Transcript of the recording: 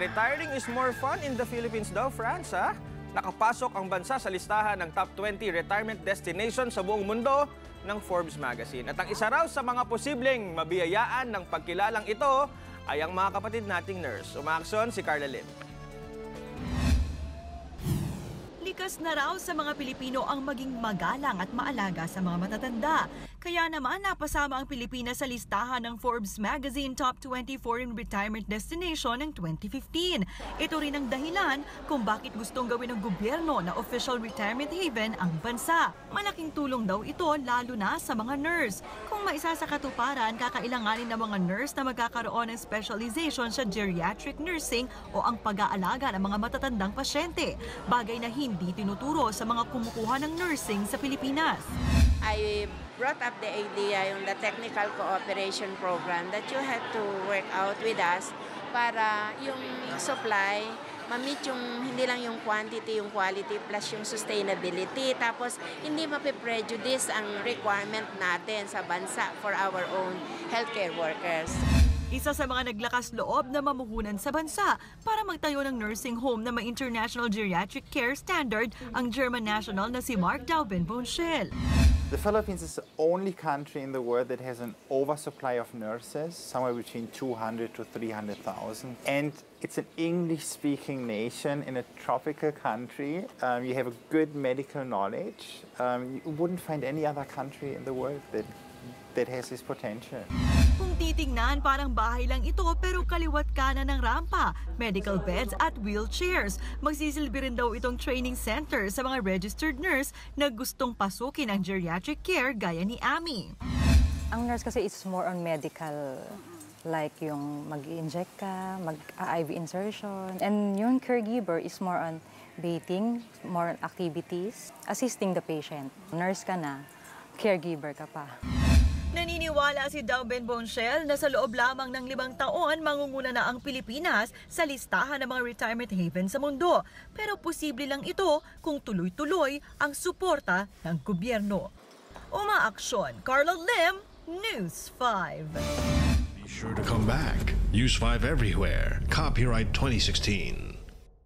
retiring is more fun in the Philippines daw, France, ha? Nakapasok ang bansa sa listahan ng top 20 retirement destination sa buong mundo ng Forbes magazine. At ang isa raw sa mga posibleng mabiyayaan ng pagkilalang ito ay ang mga kapatid nating nurse. Umaaksyon si Carla Lim. Likas na raw sa mga Pilipino ang maging magalang at maalaga sa mga matatanda. Kaya naman napasama ang Pilipinas sa listahan ng Forbes Magazine Top 20 Foreign Retirement Destination ng 2015. Ito rin ang dahilan kung bakit gustong gawin ng gobyerno na official retirement haven ang bansa. Malaking tulong daw ito lalo na sa mga nurse. Kung maisa sa katuparan, kakailanganin ng mga nurse na magkakaroon ng specialization sa geriatric nursing o ang pag-aalaga ng mga matatandang pasyente. Bagay na hindi tinuturo sa mga kumukuha ng nursing sa Pilipinas. I brought up the idea yung the technical cooperation program that you had to work out with us para yung supply ma-meet yung hindi lang yung quantity, yung quality plus yung sustainability. Tapos hindi mape-prejudice ang requirement natin sa bansa for our own healthcare workers. Isa sa mga naglakas loob na mamuhunan sa bansa para magtayo ng nursing home na may International Geriatric Care Standard ang German national na si Mark Dauben Bonschel. The Philippines is the only country in the world that has an oversupply of nurses, somewhere between 200 to 300,000. And it's an English-speaking nation in a tropical country. Um, you have a good medical knowledge. Um, you wouldn't find any other country in the world that, that has this potential. Kung titingnan, parang bahay lang ito pero kaliwat kanan ng rampa, medical beds at wheelchairs. Magsisilbi rin daw itong training center sa mga registered nurse na gustong pasukin ang geriatric care gaya ni Ami. Ang nurse kasi is more on medical like yung mag-inject ka, mag-IV insertion. And yung caregiver is more on bathing, more on activities, assisting the patient. Nurse ka na, caregiver ka pa. Naniniwala si Dauben Bonchel na sa loob lamang ng limang taon mangunguna na ang Pilipinas sa listahan ng mga retirement haven sa mundo. Pero posible lang ito kung tuloy-tuloy ang suporta ng gobyerno. Umaaksyon, Carla Lim, News 5. Be sure to come back. Use 5 everywhere. Copyright 2016.